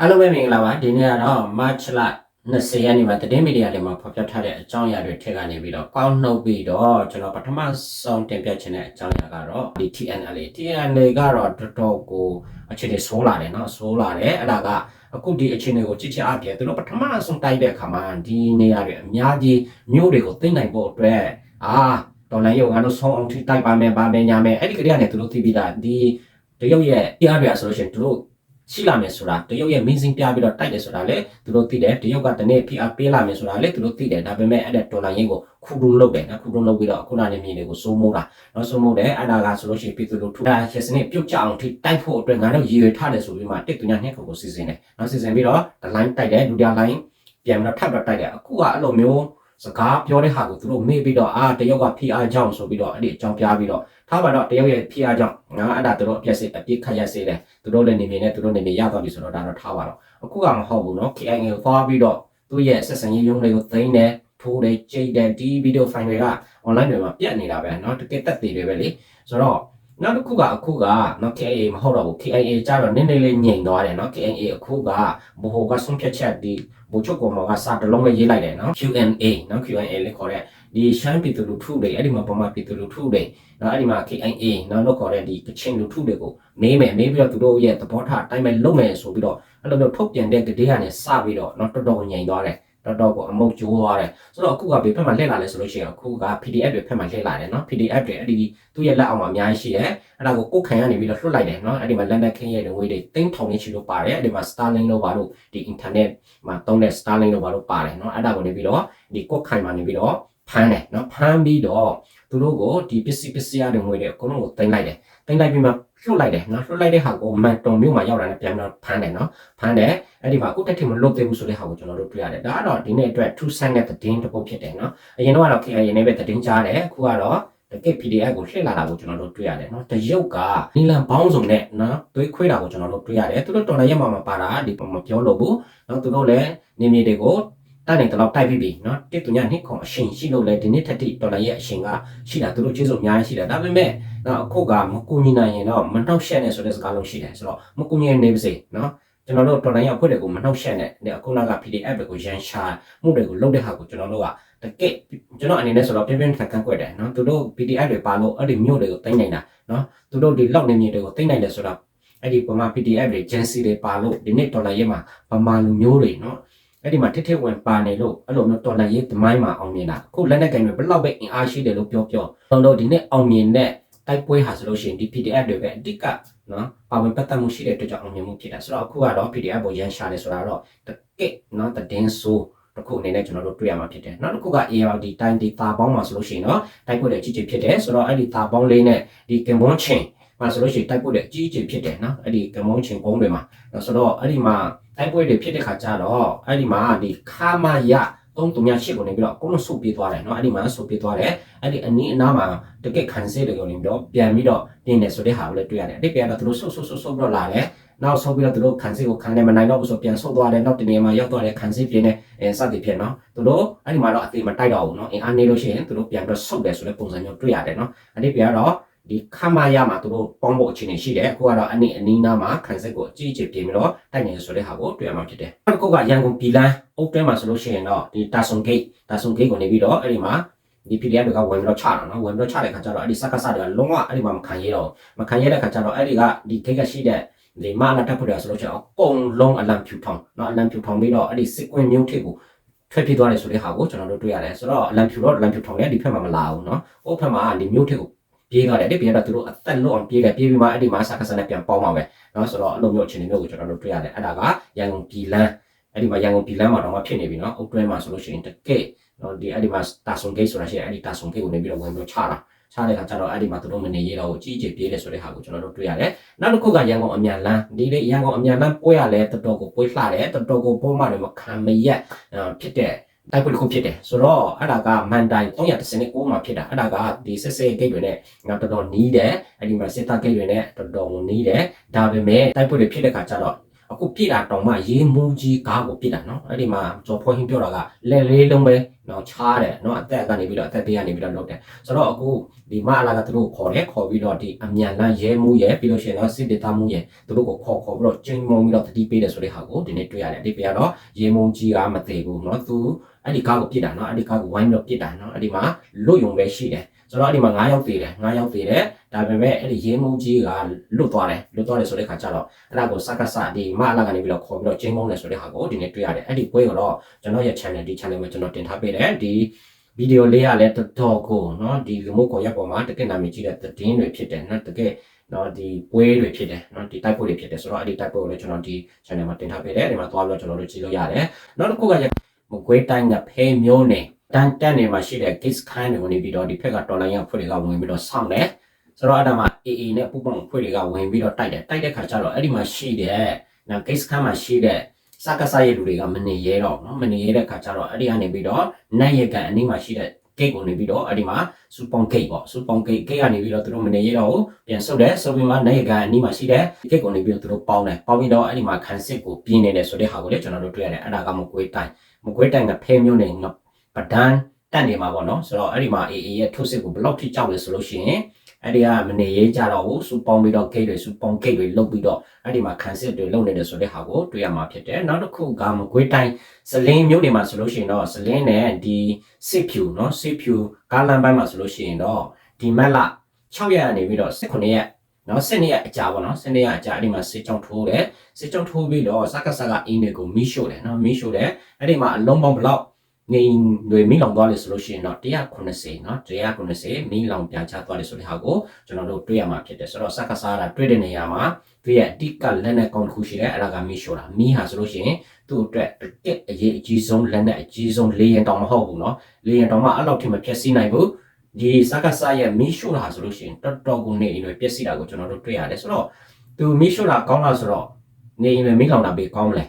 အားလုံးပဲမင်္ဂလာပါဒီနေ့ကတော့ March လ20ရက်နေ့မှာသတင်းမီဒီယာတွေမှာဖော်ပြထားတဲ့အကြောင်းအရာတွေထက်ကနေပြီးတော့ကောင်းနှုတ်ပြီးတော့ကျွန်တော်ပထမဆုံးတင်ပြချင်တဲ့အကြောင်းအရာကတော့ဒီ TNL TNL ကတော့တော်တော်ကိုအခြေအနေဆိုးလာတယ်เนาะဆိုးလာတယ်အဲ့ဒါကအခုဒီအခြေအနေကိုကြည့်ချအပြည့်သူတို့ပထမဆုံးတိုက်တဲ့အခါမှာဒီနေရာတွေအများကြီးမြို့တွေကိုသိမ့်နိုင်ဖို့အတွက်အာတော်လိုင်းရုပ်ငါတို့ဆုံးအောင်ထိတိုက်ပါမယ်ပါမယ်ညာမယ်အဲ့ဒီကလေးကနေသူတို့သိပြီးတာဒီတရုတ်ရဲ့တရားတွေဆိုလို့ရှိရင်သူတို့ ရှိလာမယ်ဆိုတာတရုတ်ရဲ့မင်းစင်းပြပြီးတော့တိုက်တယ်ဆိုတာလေသူတို့သိတယ်တရုတ်ကတနေ့ PR ပေးလာမယ်ဆိုတာလေသူတို့သိတယ်ဒါပေမဲ့အဲ့တဲ့ဒေါ်လာရင်းကိုခုတုံးလုပ်တယ်နော်ခုတုံးလုပ်ပြီးတော့ခုနကနေမြေတွေကိုစိုးမိုးတာနော်စိုးမိုးတယ်အဲ့ဒါကဆိုလို့ရှိရင်ပြည်သူလူထုဒါချက်စနစ်ပြုတ်ကြအောင်ထိတိုက်ဖို့အတွက်ငါတို့ရည်ရွယ်ထားတယ်ဆိုပြီးမှတစ်တူညာနှစ်ခုကိုစီစဉ်တယ်နော်စီစဉ်ပြီးတော့ဒလိုင်းတိုက်တယ်ဒုတိယလိုင်းပြန်ပြီးတော့ထပ်တော့တိုက်တယ်အခုကအဲ့လိုမျိုးစကားပြောတဲ့ဟာကိုသူတို့မေ့ပြီးတော့အာတရုတ်က PR ကြောင့်ဆိုပြီးတော့အဲ့ဒီအကြောင်းပြပြီးတော့ ထားပါတော့တရုတ်ရဲ့ဖိအားကြောင့်နော်အဲ့ဒါသူတို့ပြက်စစ်အပြစ်ခတ်ရစေတယ်သူတို့လည်းနေမြင်နဲ့သူတို့နေမြင်ရသွားပြီဆိုတော့ဒါတော့ထားပါတော့အခုကမဟုတ်ဘူးနော် KIA ကိုသွားပြီးတော့သူ့ရဲ့ဆက်ဆံရေးရုံးတွေကိုသိမ်းတယ်ထိုးတယ်ကြိတ်တယ်ဒီဗီဒီယိုဖိုင်တွေက online တွေမှာပြတ်နေတာပဲနော်တကယ်တက်သေးတွေပဲလေဆိုတော့နောက်တစ်ခုကအခုကနော် KIA မဟုတ်တော့ဘူး KIA ကြတော့နည်းနည်းလေးညင်သွားတယ်နော် KIA အခုကဘိုဟိုကဆုံးဖြတ်ချက်ဒီဘိုချုပ်ကောင်ကစာတလုံးလေးရေးလိုက်တယ်နော် Q&A နော် Q&A လေးခေါ်တဲ့ ဒီရှမ်းပြည်သူလူထုတွေအဲ့ဒီမှာပမာပြည်သူလူထုတွေနော်အဲ့ဒီမှာ KIA နော်လို့ခေါ်တဲ့ဒီကချင်လူထုတွေကိုမေးမယ်မေးပြီးတော့သူတို့ရဲ့သဘောထားအတိုင်းပဲလုပ်မယ်ဆိုပြီးတော့အဲ့လိုမျိုးထုတ်ပြန်တဲ့ကတိကနေစပြီးတော့နော်တော်တော်ငြိမ်သွားတယ်တော်တော်ကိုအမုတ်ကျိုးသွားတယ်ဆိုတော့အခုကဘေးဖက်မှာလှည့်လာလဲဆိုလို့ရှိရင်အခုက PDF တွေဖက်မှာလှည့်လာတယ်နော် PDF တွေအဲ့ဒီသူ့ရဲ့လက်အောက်မှာအများကြီးရှိတယ်အဲ့ဒါကိုကိုယ်ခံရနေပြီးတော့လွှတ်လိုက်တယ်နော်အဲ့ဒီမှာလန်ဒန်ခင်းရဲ့ငွေတွေတင်းထောင်နေချီလို့ပါတယ်အဲ့ဒီမှာ Starlink လို့ပါလို့ဒီ internet မှာသုံးတဲ့ Starlink လို့ပါလို့ပါတယ်နော်အဲ့ဒါကိုနေပြီးတော့ဒီကိုယ်ခံမှာနေပြီးတော့ ဖမ်းတယ်နော်ဖမ်းပြီးတော့သူတို့ကိုဒီပစ္စည်းပစ္စည်းရတဲ့ငွေတွေအကုန်လုံးကိုတင်လိုက်တယ်တင်လိုက်ပြီးမှလွှတ်လိုက်တယ်နော်လွှတ်လိုက်တဲ့ဟာကိုမန်တုံမြို့မှာရောက်လာတဲ့ပြန်ပြီးတော့ဖမ်းတယ်နော်ဖမ်းတယ်အဲ့ဒီမှာအခုတက်ထင်မလွတ်သေးဘူးဆိုတဲ့ဟာကိုကျွန်တော်တို့တွေ့ရတယ်ဒါကတော့ဒီနေ့အတွက်2 cent နဲ့သတင်းတစ်ပုဒ်ဖြစ်တယ်နော်အရင်တော့ကတော့ KIA နဲ့ပဲသတင်းကြားတယ်အခုကတော့တကယ် PDF ကိုလှည့်လာတာကိုကျွန်တော်တို့တွေ့ရတယ်နော်တရုတ်ကနီလန်ပေါင်းစုံနဲ့နော်သွေးခွေးတာကိုကျွန်တော်တို့တွေ့ရတယ်သူတို့တော်လည်းရက်မှာမပါတာဒီပုံမပြောလို့ဘူးနော်သူတို့လည်းနေမြေတွေကို တိုက်နိုင်တော့တိုက်ပြီးပြီเนาะတစ်တူညာနှစ်ခွန်အရှင်ရှိလို့လဲဒီနေ့ထက်တိဒေါ်လာရဲ့အရှင်ကရှိတာသူတို့ကျေးဇူးအများကြီးရှိတယ်ဒါပေမဲ့နော်အခုကမကူညီနိုင်ရင်တော့မနှောက်ရှက်နဲ့ဆိုတဲ့စကားလုံးရှိတယ်ဆိုတော့မကူညီနေပါစေเนาะကျွန်တော်တို့ဒေါ်လာရဲ့အဖွဲ့တွေကိုမနှောက်ရှက်နဲ့ဒီအခုနောက်က PDF တွေကိုရန်ရှာမှုတွေကိုလုပ်တဲ့ဟာကိုကျွန်တော်တို့ကတကယ်ကျွန်တော်အနေနဲ့ဆိုတော့ပြင်းပြင်းထန်ထန်ကွက်တယ်เนาะသူတို့ PDF တွေပါလို့အဲ့ဒီမြို့တွေကိုတင်နိုင်တာเนาะသူတို့ဒီလောက်နေမြေတွေကိုတင်နိုင်တယ်ဆိုတော့အဲ့ဒီပမာ PDF တွေ agency တွေပါလို့ဒီနေ့ဒေါ်လာရဲ့မှာပမာလူမျိုးတွေเนาะ အဲ့ဒီမှာထစ်ထစ်ဝင်ပါနေလို့အဲ့လိုမျိုးတော်လှန်ရေးသမိုင်းမှာအောင်မြင်တာအခုလက်နက်ကင်တွေဘယ်လောက်ပဲအင်အားရှိတယ်လို့ပြောပြောတော့တော့ဒီနေ့အောင်မြင်တဲ့တိုက်ပွဲဟာဆိုလို့ရှိရင်ဒီ PDF တွေပဲအတိကနော်ပါဝင်ပတ်သက်မှုရှိတဲ့အတွက်ကြောင့်အောင်မြင်မှုဖြစ်တာဆိုတော့အခုကတော့ PDF ကိုရန်ရှာတယ်ဆိုတာတော့တကယ့်နော်တည်င်းဆိုးတစ်ခုအနေနဲ့ကျွန်တော်တို့တွေ့ရမှာဖြစ်တယ်နောက်တစ်ခုက ARD တိုင်းဒီတာပေါင်းမှာဆိုလို့ရှိရင်နော်တိုက်ပွဲတွေကြီးကြီးဖြစ်တယ်ဆိုတော့အဲ့ဒီတာပေါင်းလေးနဲ့ဒီကင်ဘွန်ချင်းမှာဆိုလို့ရှိရင်တိုက်ပွဲတွေအကြီးကြီးဖြစ်တယ်နော်အဲ့ဒီကင်ဘွန်ချင်းဘုံတွေမှာဆိုတော့အဲ့ဒီမှာ တိုက်ပွဲတွေဖြစ်တဲ့ခါကျတော့အဲ့ဒီမှာဒီခါမရသုံးတုံညာရှိကိုနေပြီးတော့အကုန်လုံးဆုတ်ပြေးသွားတယ်เนาะအဲ့ဒီမှာဆုတ်ပြေးသွားတယ်အဲ့ဒီအနီးအနားမှာတကက်ခံစေးတွေကိုနေပြီးတော့ပြန်ပြီးတော့တင်းတယ်ဆိုတဲ့ဟာကိုလည်းတွေ့ရတယ်အတိတ်ကတော့သူတို့ဆုတ်ဆုတ်ဆုတ်ဆုတ်ပြီးတော့လာတယ်နောက်ဆုတ်ပြီးတော့သူတို့ခံစေးကိုခံနေမနိုင်တော့ဘူးဆိုပြန်ဆုတ်သွားတယ်နောက်တနေရာမှာရောက်သွားတယ်ခံစေးပြင်းနေအဲစသည်ဖြစ်เนาะသူတို့အဲ့ဒီမှာတော့အသေးမတိုက်တော့ဘူးเนาะအင်အားနေလို့ရှိရင်သူတို့ပြန်ပြီးတော့ဆုတ်တယ်ဆိုတဲ့ပုံစံမျိုးတွေ့ရတယ်เนาะအတိတ်ကတော့ ဒီခမရမှာသူတို့ပေါင်းဖို့အခြေအနေရှိတယ်အခုကတော့အနည်းအနီးနားမှာခံစစ်ကိုအကြီးအကျယ်ပြင်ပြီးတော့တိုက်နေဆိုတဲ့ဟာကိုတွေ့ရမှာဖြစ်တယ်နောက်တစ်ခုကရန်ကုန်ပြည်လန်းအုပ်တဲမှာဆိုလို့ရှိရင်တော့ဒီတာဆွန်ဂိတ်တာဆွန်ဂိတ်ကိုနေပြီးတော့အဲ့ဒီမှာဒီ PDF တွေကဝင်ပြီးတော့ချတာနော်ဝင်ပြီးတော့ချတဲ့ခါကျတော့အဲ့ဒီစက္ကစတွေကလုံးဝအဲ့ဒီမှာမခံရတော့မခံရတဲ့ခါကျတော့အဲ့ဒီကဒီ gate ကရှိတဲ့ဒီမလာတက်ဖို့ရဆိုလို့ရှိရင်အကုန်လုံးအလံဖြူထောင်နော်အလံဖြူထောင်ပြီးတော့အဲ့ဒီစစ်ကွင်းမျိုးထိပ်ကိုထွက်ပြေးသွားတယ်ဆိုတဲ့ဟာကိုကျွန်တော်တို့တွေ့ရတယ်ဆိုတော့အလံဖြူတော့အလံဖြူထောင်လည်းဒီဖက်မှာမလာဘူးเนาะဟိုဖက်မှာဒီမျိုးထိပ်ကို ပြေးသွားတယ်ဒီပြေးတော့သူတို့အသက်လွတ်အောင်ပြေးတယ်ပြေးပြီးမှအဲ့ဒီမှာစကားစနဲ့ပြန်ပေါင်းပါပဲเนาะဆိုတော့အဲ့လိုမျိုးအခြေအနေမျိုးကိုကျွန်တော်တို့တွေ့ရတယ်အဲ့ဒါကရန်ကုန်ပြည်လန်းအဲ့ဒီမှာရန်ကုန်ပြည်လန်းမှာတော့မှဖြစ်နေပြီเนาะအုတ်တွဲမှာဆိုလို့ရှိရင်တကယ်နော်ဒီအဲ့ဒီမှာတာဆွန်ဂိတ်ဆိုတာရှိတယ်အဲ့ဒီတာဆွန်ဂိတ်ကိုနေပြီးတော့ဝင်ပြီးချတာချတဲ့ခါကျတော့အဲ့ဒီမှာသူတို့မနေရတော့အကြီးအကျယ်ပြေးတယ်ဆိုတဲ့ဟာကိုကျွန်တော်တို့တွေ့ရတယ်နောက်တစ်ခုကရန်ကုန်အမြန်လန်းဒီလေရန်ကုန်အမြန်လန်းပွဲရလဲတော်တော်ကိုပွဲလှတယ်တော်တော်ကိုပုံမှန်တွေမခံမရက်ဖြစ်တဲ့ တိုက်ပွဲတစ်ခုဖြစ်တယ်ဆိုတော့အဲ့ဒါကမန်တိုင်319မှာဖြစ်တာအဲ့ဒါကဒီစစ်စစ်ဂိတ်တွေနဲ့တော့တော်တော်နီးတယ်အဲ့ဒီမှာစစ်သားဂိတ်တွေနဲ့တော်တော်နီးတယ်ဒါပေမဲ့တိုက်ပွဲတွေဖြစ်တဲ့ခါကျတော့ အခုပြစ်တာတောင်မှရေးမူးကြီးကားကိုပြစ်တာနော်အဲ့ဒီမှာကျော်ဖွင့်ဟင်းပြောတာကလက်လေးလုံးပဲနော်ချားတယ်နော်အသက်ကနေပြီးတော့အသက်သေးကနေပြီးတော့လုပ်တယ်ဆိုတော့အခုဒီမအလာကသူတို့ခေါ်တယ်ခေါ်ပြီးတော့ဒီအမြန်လန်းရဲမှုရဲပြီးလို့ရှိရင်တော့စစ်ဒေသမှုရဲသူတို့ကိုခေါ်ခေါ်ပြီးတော့ကျင်းမုံပြီးတော့တတိပေးတယ်ဆိုတဲ့ဟာကိုဒီနေ့တွေ့ရတယ်အတိတ်ကတော့ရေမုံကြီးကမသေးဘူးနော်သူအဲ့ဒီကားကိုပြစ်တာနော်အဲ့ဒီကားကိုဝိုင်းပြီးတော့ပြစ်တာနော်အဲ့ဒီမှာလွတ်ယုံပဲရှိတယ် ဆိုတော့အဲ့ဒီမှာ9ယောက်သေးတယ်9ယောက်သေးတယ်ဒါပေမဲ့အဲ့ဒီရေမုံကြီးကလွတ်သွားတယ်လွတ်သွားတယ်ဆိုတဲ့ခါကျတော့အဲ့ဒါကိုစကားစဒီမအလာကနေပြီးတော့ခေါ်ပြီးတော့ကျင်းမုံတယ်ဆိုတဲ့ဟာကိုဒီနေ့တွေ့ရတယ်အဲ့ဒီပွဲကတော့ကျွန်တော်ရဲ့ channel ဒီ channel မှာကျွန်တော်တင်ထားပေးတယ်ဒီဗီဒီယိုလေးကလည်းတော်တော်ကိုเนาะဒီ remote ကိုရပ်ပေါ်မှာတကယ်နာမည်ကြီးတဲ့သတင်းတွေဖြစ်တယ်เนาะတကယ်เนาะဒီပွဲတွေဖြစ်တယ်เนาะဒီ type ပွဲတွေဖြစ်တယ်ဆိုတော့အဲ့ဒီ type ပွဲကိုလည်းကျွန်တော်ဒီ channel မှာတင်ထားပေးတယ်ဒီမှာသွားပြီးတော့ကျွန်တော်တို့ကြည့်လို့ရတယ်နောက်တစ်ခုကမကွေးတိုင်းကဖဲမျိုးနယ် တန်တက်နေမှာရှိတဲ့ case ခိုင်းတွေကိုနေပြီးတော့ဒီဖက်ကတော်လိုင်းရဖွဲ့တွေကဝင်ပြီးတော့ဆောင်းတယ်ဆိုတော့အဲ့ဒါမှာ AA နဲ့ပူပေါင်းဖွဲ့တွေကဝင်ပြီးတော့တိုက်တယ်တိုက်တဲ့ခါကျတော့အဲ့ဒီမှာရှိတဲ့နော် case ခိုင်းမှာရှိတဲ့စကားစားရလူတွေကမနေရဲတော့နော်မနေရဲတဲ့ခါကျတော့အဲ့ဒီကနေပြီးတော့နိုင်ရကန်အနည်းမှာရှိတဲ့ gate ကိုနေပြီးတော့အဲ့ဒီမှာစူပေါင် gate ပေါ့စူပေါင် gate gate ကနေပြီးတော့သူတို့မနေရတော့ဘူးပြန်ဆုတ်တယ်ဆုတ်ပြီးမှနိုင်ရကန်အနည်းမှာရှိတဲ့ gate ကိုနေပြီးတော့သူတို့ပေါင်းတယ်ပေါင်းပြီးတော့အဲ့ဒီမှာခန်းစစ်ကိုပြင်းနေတယ်ဆိုတဲ့ဟာကိုလေကျွန်တော်တို့တွေ့ရတယ်အဲ့ဒါကမကွေးတိုင်းမကွေးတိုင်းကဖဲမျိုးနေင ပဒန်းတက်နေမှာပေါ့နော်ဆိုတော့အဲ့ဒီမှာ AA ရဲ့ထုတ်စစ်ကိုဘယ်လောက်ထိကြောက်လဲဆိုလို့ရှိရင်အဲ့ဒီကမနေရေးကြတော့ဘူးစူပေါင်းပြီးတော့ gate တွေစူပေါင်း gate တွေလုတ်ပြီးတော့အဲ့ဒီမှာခန်းစစ်တွေလုတ်နေတယ်ဆိုတဲ့ဟာကိုတွေ့ရမှာဖြစ်တယ်နောက်တစ်ခုကမကွေးတိုင်းစလင်းမျိုးတွေမှာဆိုလို့ရှိရင်တော့စလင်းနဲ့ဒီစစ်ဖြူเนาะစစ်ဖြူကားလမ်းပိုင်းမှာဆိုလို့ရှိရင်တော့ဒီမက်လ6ရက်ကနေပြီးတော့18ရက်နော်စနေရအကြာပေါ့နော်စနေရအကြာအဲ့ဒီမှာစစ်ကြောင်ထိုးတယ်စစ်ကြောင်ထိုးပြီးတော့စကစကအင်းတွေကိုမီးရှို့တယ်နော်မီးရှို့တယ်အဲ့ဒီမှာအလုံးပေါင်းဘလောက် နေတွေမီးလောင်သွားလေဆိုလို့ရှိရင်တော့190เนาะ190မီးလောင်ပြန်ချသွားလေဆိုတဲ့ဟာကိုကျွန်တော်တို့တွေ့ရမှာဖြစ်တယ်ဆိုတော့စကစားတာတွေ့တဲ့နေရာမှာသူရဲ့အတိကလက်နဲ့ကောင်းတစ်ခုရှိတယ်အဲ့ဒါကမီးရှို့တာမီးဟာဆိုလို့ရှိရင်သူ့အတွက်တကက်အရေးအကြီးဆုံးလက်နဲ့အကြီးဆုံးလေရင်တောင်မဟုတ်ဘူးเนาะလေရင်တောင်မှအဲ့လောက်ထိမဖြည့်ဆည်းနိုင်ဘူးဒီစကားစားရဲ့မီးရှို့တာဆိုလို့ရှိရင်တော်တော်ကိုနေအိမ်တွေပျက်စီးတာကိုကျွန်တော်တို့တွေ့ရတယ်ဆိုတော့သူမီးရှို့တာကောင်းလားဆိုတော့နေအိမ်တွေမီးလောင်တာပဲကောင်းလဲ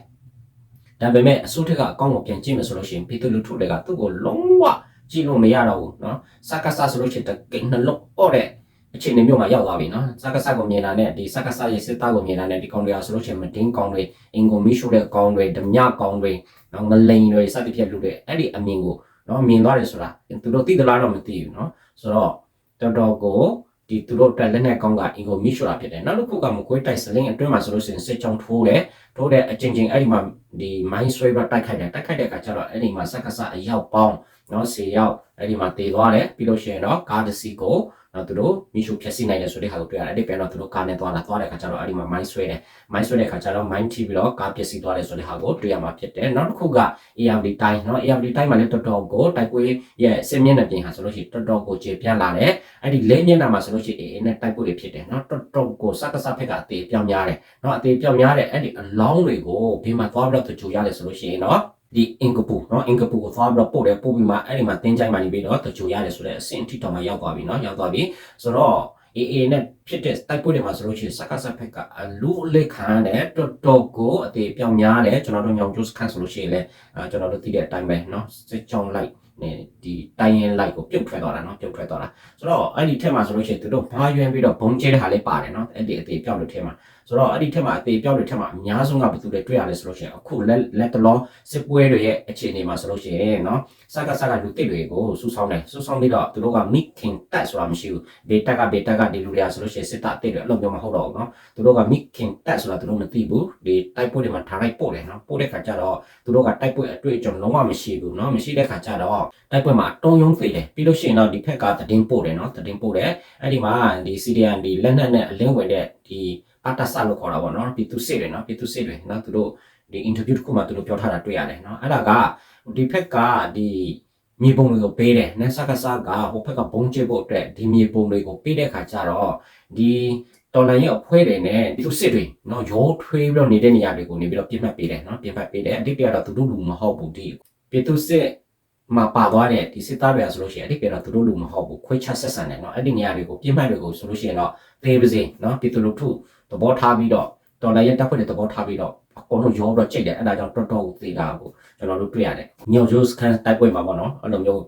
ဒါပေမဲ့အစိုးရကအကောင့်ကိုပြန်ကြည့်မယ်ဆိုလို့ရှိရင်ပြည်သူလူထုတွေကသူ့ကိုလုံးဝကြည့်လို့မရတော့ဘူးเนาะစကားစားဆိုလို့ရှိရင်တကယ်နှလုံးအော့တဲ့အခြေအနေမျိုးမှာရောက်သွားပြီเนาะစကားစားကိုမြင်လာတဲ့ဒီစကားစားရဲ့စစ်သားကိုမြင်လာတဲ့ဒီကောင်တွေကဆိုလို့ရှိရင်မတင်းကောင်တွေအင်ကိုမီးရှို့တဲ့ကောင်တွေဓမြကောင်တွေနော်ငလိန်တွေစသဖြင့်လူတွေအဲ့ဒီအမြင်ကိုနော်မြင်သွားတယ်ဆိုတာသူတို့သိသလားတော့မသိဘူးเนาะဆိုတော့တော်တော်ကို ဒီသူတို့တက်လက်နဲ့ကောင်းကအင်ကိုမိရှုတာဖြစ်တယ်နောက်တစ်ခုကမကွေးတိုက်စလင်းအတွင်းမှာဆိုလို့ရှိရင်စစ်ကြောင်းထိုးတယ်ထိုးတဲ့အချင်းချင်းအဲ့ဒီမှာဒီမိုင်းဆွဲပြီးတိုက်ခိုက်တယ်တိုက်ခိုက်တဲ့အခါကျတော့အဲ့ဒီမှာစက်ကစအရောက်ပေါင်း နော်10ရောက်အဲ့ဒီမှာတည်သွားတယ်ပြီးလို့ရှိရင်တော့ကားတစ်စီးကိုနော်သူတို့မိရှုဖြက်စီနိုင်တယ်ဆိုတဲ့ဟာကိုတွေ့ရတယ်အဲ့ဒီပြန်တော့သူတို့ကားနဲ့သွားတာသွားတဲ့အခါကျတော့အဲ့ဒီမှာမိုင်းဆွဲတယ်မိုင်းဆွဲတဲ့အခါကျတော့မိုင်းထိပြီးတော့ကားပျက်စီးသွားတယ်ဆိုတဲ့ဟာကိုတွေ့ရမှာဖြစ်တယ်နောက်တစ်ခုက ARD တိုင်းနော် ARD တိုင်းမှာလည်းတော်တော်ကိုတိုက်ပွဲရဲ့စင်မြင့်တဲ့ပြင်ဟာဆိုလို့ရှိရင်တော်တော်ကိုကျေပြန့်လာတယ်အဲ့ဒီလေးမျက်နှာမှာဆိုလို့ရှိရင် AA နဲ့တိုက်ပွဲတွေဖြစ်တယ်နော်တော်တော်ကိုစကစဖက်ကအသေးပြောင်းများတယ်နော်အသေးပြောင်းများတယ်အဲ့ဒီအလောင်းတွေကိုဘေးမှာသွားပြီးတော့ကြိုရတယ်ဆိုလို့ရှိရင်နော် ဒီအင်ကပူเนาะအင်ကပူကိုသွားပြီးတော့ပို့တယ်ပို့ပြီးမှအဲ့ဒီမှာတင်းချိုင်းမှနေပြီးတော့တကြိုရတယ်ဆိုတဲ့အဆင့်အထိတောင်မှရောက်သွားပြီเนาะရောက်သွားပြီဆိုတော့ AA နဲ့ဖြစ်တဲ့တိုက်ပွဲတွေမှာဆိုလို့ရှိရင်စကားစဖက်ကအလူလက်ခံတယ်တော်တော်ကိုအသေးပြောင်းများတယ်ကျွန်တော်တို့ညောင်ကျိုးစခန်းဆိုလို့ရှိရင်လည်းအဲကျွန်တော်တို့သိတဲ့အတိုင်းပဲเนาะစစ်ကြောင်းလိုက်နေဒီတိုင်းရင်လိုက်ကိုပြုတ်ထွက်သွားတာเนาะပြုတ်ထွက်သွားတာဆိုတော့အဲ့ဒီထက်မှာဆိုလို့ရှိရင်သူတို့ဘာရွံပြီးတော့ဘုံကျဲတဲ့ဟာလေးပါတယ်เนาะအဲ့ဒီအသေးပြောင်းလို့ထဲမှာ ဆိုတော့အဲ့ဒီထက်မှာအသေးပြောက်တွေထက်မှာအများဆုံးကဘာတူလဲတွေ့ရလဲဆိုလို့ရှိရင်အခုလက်လက်တလောစစ်ပွဲတွေရဲ့အခြေအနေမှာဆိုလို့ရှိရင်နော်စကစကလူတစ်တွေကိုစူးစောင်းတယ်စူးစောင်းပြီးတော့သူတို့ကမိခင်တက်ဆိုတာမရှိဘူးဒေတက်ကဒေတက်ကဒီလူတွေကဆိုလို့ရှိရင်စစ်တပ်တစ်တွေအဲ့လိုမျိုးမဟုတ်တော့ဘူးနော်သူတို့ကမိခင်တက်ဆိုတာသူတို့မသိဘူးဒီတိုက်ပွဲတွေမှာထားလိုက်ပို့တယ်နော်ပို့တဲ့ခါကျတော့သူတို့ကတိုက်ပွဲအတွေ့အကြုံလုံးဝမရှိဘူးနော်မရှိတဲ့ခါကျတော့တိုက်ပွဲမှာတုံယုံသေးတယ်ပြီးလို့ရှိရင်တော့ဒီဖက်ကတည်င်းပို့တယ်နော်တည်င်းပို့တယ်အဲ့ဒီမှာဒီ CDN ဒီလက်နက်နဲ့အလင်းဝင်တဲ့ဒီ အတဆလို့ခေါ်တာပေါ့နော်ပြည်သူစစ်တွေနော်ပြည်သူစစ်တွေနော်သူတို့ဒီ interview တစ်ခုမှသူတို့ပြောထားတာတွေ့ရတယ်နော်အဲ့ဒါကဒီဖက်ကဒီမြေပုံတွေကိုပေးတယ်နက်ဆာကဆာကဟိုဖက်ကဘုံကျဖို့အတွက်ဒီမြေပုံတွေကိုပေးတဲ့ခါကျတော့ဒီတော်လိုင်းရဲ့အဖွဲတွေနဲ့ဒီလိုစစ်တွေနော်ရောထွေးပြီးတော့နေတဲ့နေရာတွေကိုနေပြီးတော့ပြစ်မှတ်ပေးတယ်နော်ပြစ်မှတ်ပေးတယ်အတိတ်ကတော့သူတို့လူမဟုတ်ဘူးဒီပြည်သူစစ် မှာပါသွားတဲ့ဒီစစ်သားတွေကဆိုလို့ရှိရင်အတိတ်ကတော့သူတို့လူမဟုတ်ဘူးခွဲခြားဆက်ဆံတယ်နော်အဲ့ဒီနေရာတွေကိုပြစ်မှတ်တွေကိုဆိုလို့ရှိရင်တော့သေပါစေနော်ပြည်သူလူထုသဘောထားပြီးတော့တော်လိုင်းရဲ့တပ်ဖွဲ့တွေသဘောထားပြီးတော့အကုန်လုံးရောတော့ကြိတ်တယ်အဲ့ဒါကြောင့်တော်တော်ကိုသေတာကိုကျွန်တော်တို့တွေ့ရတယ်ညောင်ကျိုးစကန်တိုက်ပွဲမှာပေါ့နော်အဲ့လိုမျိုး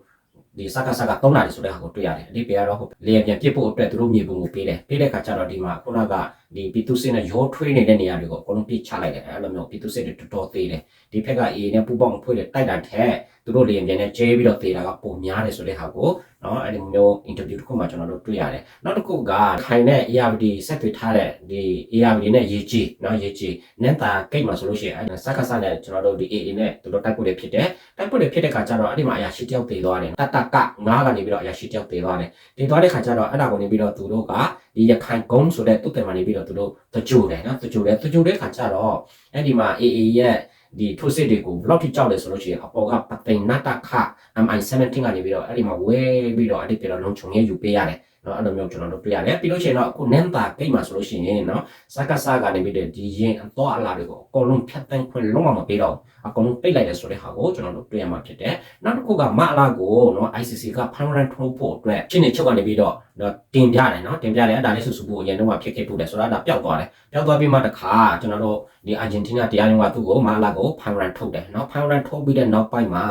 ဒီစကားစကားသုံးတာတွေဆိုတဲ့ဟာကိုတွေ့ရတယ်အဓိပ္ပာယ်ကတော့ဟုတ်လေယာဉ်ပြန်ပြစ်ဖို့အတွက်သူတို့မြေပုံကိုပေးတယ်ပေးတဲ့အခါကျတော့ဒီမှာခုနကဒီပီတူစစ်နဲ့ရောထွေးနေတဲ့နေရာတွေကိုအကုန်လုံးပြစ်ချလိုက်တယ်အဲ့လိုမျိုးပီတူစစ်တွေတော်တော်သေးတယ်ဒီဖက်က A နဲ့ပူပေါင်းဖွဲ့တဲ့တိုက်တာထက် သူတို့လေယာဉ်ပြန်နဲ့ကျဲပြီးတော့သေးတာကပုံများတယ်ဆိုတဲ့ဟာကိုနော်အဲ့ဒီမျိုး interview တစ်ခုမှကျွန်တော်တို့တွေ့ရတယ်နောက်တစ်ခုကခိုင်နဲ့ ARD ဆက်သွေးထားတဲ့ဒီ ARD နဲ့ရေးကြည့်နော်ရေးကြည့်နန်တာကိတ်မှာဆိုလို့ရှိရင်အဲ့စက္ကစနဲ့ကျွန်တော်တို့ဒီ AA နဲ့သူတို့တိုက်ဖို့တွေဖြစ်တယ်တိုက်ဖို့တွေဖြစ်တဲ့ခါကျတော့အဲ့ဒီမှာအရာရှိတယောက်သေးသွားတယ်တတကငါးကနေပြီးတော့အရာရှိတယောက်သေးသွားတယ်သေးသွားတဲ့ခါကျတော့အဲ့ဒါကိုနေပြီးတော့သူတို့ကဒီရခိုင်ကုန်းဆိုတဲ့တုတ်တယ်မှာနေပြီးတော့သူတို့တကြိုတယ်နော်တကြိုတယ်တကြိုတဲ့ခါကျတော့အဲ့ဒီမှာ AA ရဲ့ ဒီထိုးစစ်တွေကိုဘယ်လောက်ထိကြောက်လဲဆိုလို့ရှိရင်အပေါ်ကပသိန်နတခ MI17 ကနေပြီးတော့အဲ့ဒီမှာဝဲပြီးတော့အဲ့ဒီပြတော့လုံးချုံရဲယူပေးရတယ် နော်အဲ့လိုမျိုးကျွန်တော်တို့တွေ့ရတယ်ပြီးလို့ရှိရင်တော့အခုနန်တာဂိတ်မှာဆိုလို့ရှိရင်နော်စကားစကားကနေပြီးတော့ဒီရင်အတော့အလားတွေကိုအကုန်လုံးဖြတ်တန်းခွင့်လုံးဝမပေးတော့အကုန်လုံးပိတ်လိုက်တယ်ဆိုတဲ့ဟာကိုကျွန်တော်တို့တွေ့ရမှာဖြစ်တယ်နောက်တစ်ခုကမအလားကိုနော် ICC က permanent ထုတ်ဖို့အတွက်ရှင်းနေချုပ်ကနေပြီးတော့နော်တင်ပြတယ်နော်တင်ပြတယ်အဲ့ဒါလေးဆူဆူဖို့အရင်တော့ဖြစ်ခဲ့ဖို့တယ်ဆိုတော့ဒါပျောက်သွားတယ်ပျောက်သွားပြီးမှတခါကျွန်တော်တို့ဒီအာဂျင်တီးနားတရားရုံးကသူ့ကိုမအလားကို permanent ထုတ်တယ်နော် permanent ထုတ်ပြီးတဲ့နောက်ပိုင်းမှာ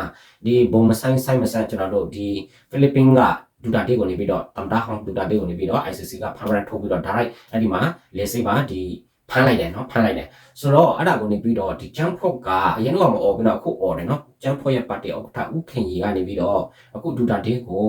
ဒီဘုံမဆိုင်ဆိုင်မဆိုင်ကျွန်တော်တို့ဒီဖိလစ်ပင်းက ဒူတာတေကိုနေပြီးတော့တမ်တာဟောင်းဒူတာတေကိုနေပြီးတော့ ICC က permanent ထုတ်ပြီးတော့ direct အဲ့ဒီမှာလေစိတ်ပါဒီဖမ်းလိုက်တယ်နော်ဖမ်းလိုက်တယ်ဆိုတော့အဲ့ဒါကိုနေပြီးတော့ဒီချမ်ဖော့ကအရင်တော့မအော်ဘူးနော်အခုအော်တယ်နော်ချမ်ဖော့ရဲ့ပါတီဥက္ကဋ္ဌဦးခင်ကြီးကနေပြီးတော့အခုဒူတာတေကို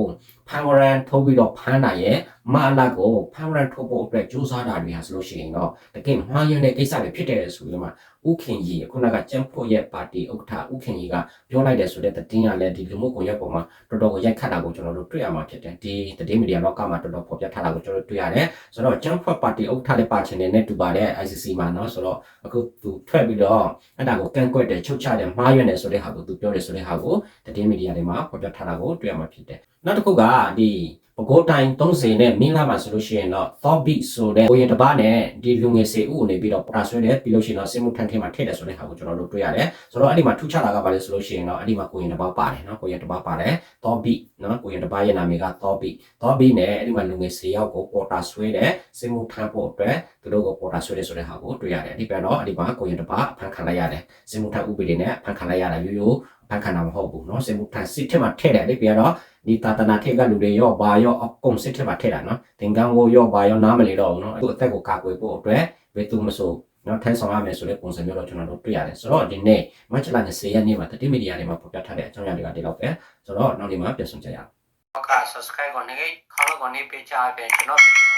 ဖမ်းဝရန်ထုတ်ပြီးတော့ဖမ်းတာရဲ့မအလာကိုဖမ်းဝရန်ထုတ်ဖို့အတွက်စူးစမ်းတာတွေဟာဆိုလို့ရှိရင်တော့တကယ်မှားရတဲ့ကိစ္စတွေဖြစ်တယ်ဆိုပြီးတော့မှဦးခင်ကြီးခုနကချမ်ဖော့ရဲ့ပါတီဥက္ကဋ္ဌဦးခင်ကြီးကပြောလိုက်တယ်ဆိုတဲ့သတင်းကလည်းဒီလူမှုကွန်ရက်ပေါ်မှာတော်တော်ကိုရိုက်ခတ်တာကိုကျွန်တော်တို့တွေ့ရမှာဖြစ်တယ်ဒီသတင်းမီဒီယာလောကမှာတော်တော်ဖော်ပြထားတာကိုကျွန်တော်တို့တွေ့ရတယ်ဆိုတော့ချမ်ဖော့ပါတီဥက္ကဋ္ဌလည်းပါချင်တယ်နဲ့တူပါတယ် ICC မှာเนาะဆိုတော့အခုသူထွက်ပြီးတော့အဲ့ဒါကိုကန့်ကွက်တယ်ချုပ်ချတယ်မှားရွံ့တယ်ဆိုတဲ့ဟာကိုသူပြောတယ်ဆိုတဲ့ဟာကိုသတင်းမီဒီယာတွေမှာဖော်ပြထားတာကိုတွေ့ရမှာဖြစ်တယ် နောက်တစ်ခုကဒီပကိုးတိုင်း30နဲ့မင်းလာမှာဆိုလို့ရှိရင်တော့ Thorbit ဆိုတဲ့ကိုရင်တစ်ပါးနဲ့ဒီလူငယ်စေဦးကိုနေပြီးတော့ပတာဆွဲတယ်ပြီးလို့ရှိရင်တော့စစ်မှုထမ်းထင်းမှာထည့်တယ်ဆိုတဲ့ဟာကိုကျွန်တော်တို့တွေ့ရတယ်ဆိုတော့အဲ့ဒီမှာထူးခြားတာကဘာလဲဆိုလို့ရှိရင်တော့အဲ့ဒီမှာကိုရင်တစ်ပါးပါတယ်နော်ကိုရင်တစ်ပါးပါတယ် Thorbit နော်ကိုရင်တစ်ပါးရဲ့နာမည်က Thorbit Thorbit နဲ့အဲ့ဒီမှာလူငယ်စေယောက်ကိုပေါ်တာဆွဲတယ်စစ်မှုထမ်းဖို့အတွက်သူတို့ကိုပေါ်တာဆွဲတယ်ဆိုတဲ့ဟာကိုတွေ့ရတယ်အဓိပ္ပာယ်တော့အဲ့ဒီမှာကိုရင်တစ်ပါးဖန်ခံလိုက်ရတယ်စစ်မှုထမ်းဥပဒေနဲ့ဖန်ခံလိုက်ရတာရိုးရိုးဖန်ခံတာမဟုတ်ဘူးเนาะစေမှုထန်စစ်ထက်မှာထည့်တယ်လေပြတော့ဒီတာတနာထက်ကလူတွေရောဘာရောအကုန်စစ်ထက်မှာထည့်တာเนาะသင်္ကန်းကိုရောဘာရောနားမလည်တော့ဘူးเนาะအခုအသက်ကိုကာကွယ်ဖို့အတွက်ဘယ်သူမဆိုเนาะထိုင်းဆောင်ရမယ်ဆိုတဲ့ပုံစံမျိုးတော့ကျွန်တော်တို့တွေ့ရတယ်ဆိုတော့ဒီနေ့မတ်ချလာ20ရက်နေ့မှာတတိမီဒီယာတွေမှာဖော်ပြထားတဲ့အကြောင်းအရာတွေကဒီလောက်ပဲဆိုတော့နောက်နေ့မှာပြန်ဆောင်ကြရအောင်ဟုတ်ကဲ့ subscribe ကိုနေခေါင်းကိုနေပေးချပေးကျွန်တော်ဗီဒီယို